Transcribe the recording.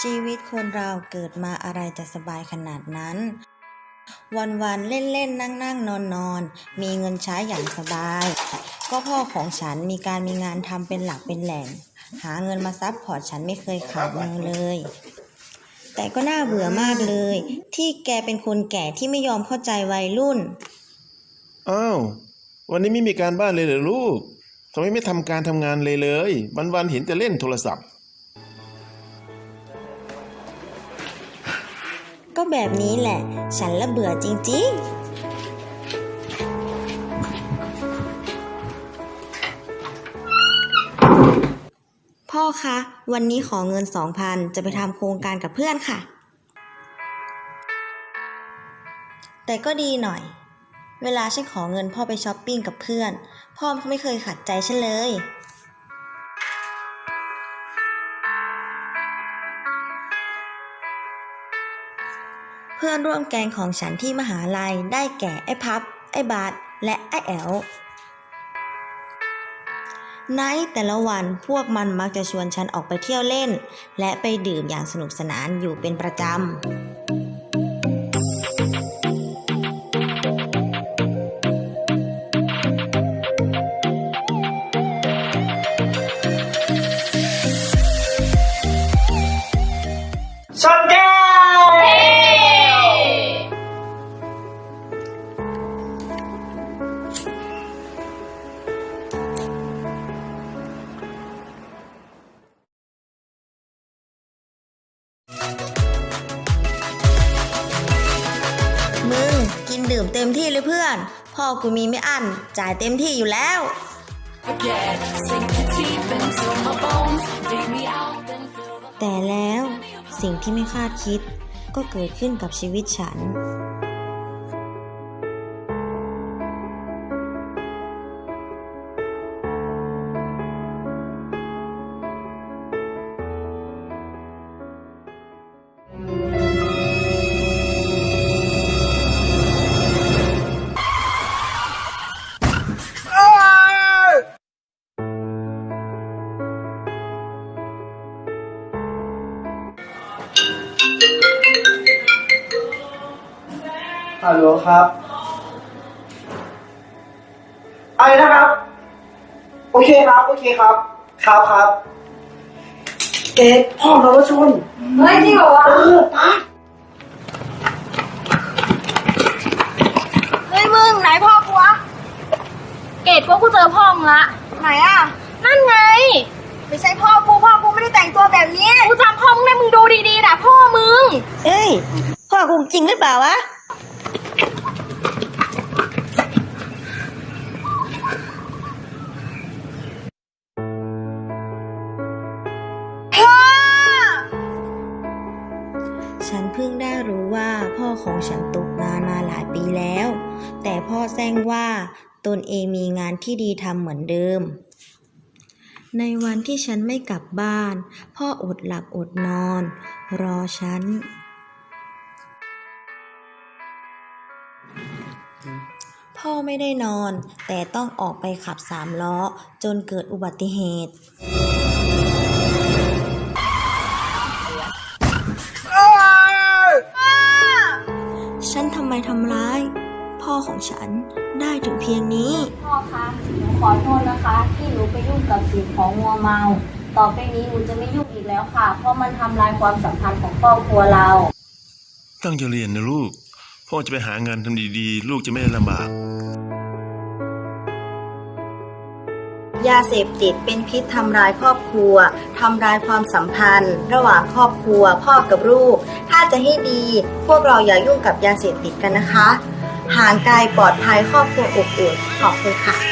ชีวิตคนเราเกิดมาอะไรจะสบายขนาดนั้น วันๆ เล่นๆ นั่งๆ นอนๆ มีเงินใช้อย่างสบาย ก็พ่อของฉันมีการมีงานทำเป็นหลักเป็นแหล่ง หาเงินมาซับพอร์ตฉันไม่เคยขาดมือเลย แต่ก็น่าเบื่อมากเลย ที่แกเป็นคนแก่ที่ไม่ยอมเข้าใจวัยรุ่น อ้าว วันนี้ไม่มีการบ้านเลยเหรอลูกทำไมไม่ทำการทำงานเลยเลย วันๆ เห็นแต่เล่นโทรศัพท์ ก็แบบนี้แหละ ฉันละเบื่อจริง ๆพ่อคะ วันนี้ขอเงินสองพันจะไปทำโครงการกับเพื่อนค่ะ แต่ก็ดีหน่อย เวลาฉันขอเงินพ่อไปช้อปปิ้งกับเพื่อน พ่อไม่เคยขัดใจฉันเลย พื่อนร่วมแกงของฉันที่มหาลัยได้แก่ไอ้พับ ไอ้บาสและไอ้แอลในแต่ละวันพวกมันมักจะชวนฉันออกไปเที่ยวเล่น และไปดื่มอย่างสนุกสนานอยู่เป็นประจำ มึงกินดื่มเต็มที่เลยเพื่อน พ่อกูมีไม่อั้นจ่ายเต็มที่อยู่แล้ว forget. แต่แล้วสิ่งที่ไม่คาดคิดก็เกิดขึ้นกับชีวิตฉัน ฮัลโหลครับอะไรนะครับ โอเคครับ โอเคครับ ครับครับ เกดพ่อเราว่าชนเฮ้ยจริงเหรอวะเออปะเฮ้ยมึงไหนพ่อกูวะเกดก็กูเจอพ่อมึงละ ไหนอะ นั่นไง ไม่ใช่พ่อกูพ่อกูไม่ได้แต่งตัวแบบนี้ กูจำพ่อมึงได้มึงดูดีๆนะพ่อมึง เอ้ย พ่อกูจริงหรือเปล่าวะ ฉันเพิ่งได้รู้ว่าพ่อของฉันตกงานมาหลายปีแล้ว แต่พ่อแซงว่าตนเองมีงานที่ดีทำเหมือนเดิม ในวันที่ฉันไม่กลับบ้าน พ่ออดหลับอดนอน รอฉัน พ่อไม่ได้นอน แต่ต้องออกไปขับสามล้อ จนเกิดอุบัติเหตุ ไมทำร้าย พ่อของฉันได้ถึงเพียงนี้ พ่อคะหนูขอโทษนะคะ ที่หนูไปยุ่งกับสิ่งของมัวเมา ต่อไปนี้หนูจะไม่ยุ่งอีกแล้วค่ะ เพราะมันทำลายความสัมพันธ์ของครอบครัวเรา ตั้งใจเรียนนะลูก พ่อจะไปหางานทำดีๆ ลูกจะไม่ได้ลำบาก ยาเสพติดเป็นพิษทำลายครอบครัวทำลายความสัมพันธ์ ระหว่างครอบครัวพ่อกับลูก ถ้าจะให้ดี พวกเราอย่ายุ่งกับยาเสพติดกันนะคะ ห่างไกลปลอดภัยครอบครัวอบอุ่นขอบคุณค่ะ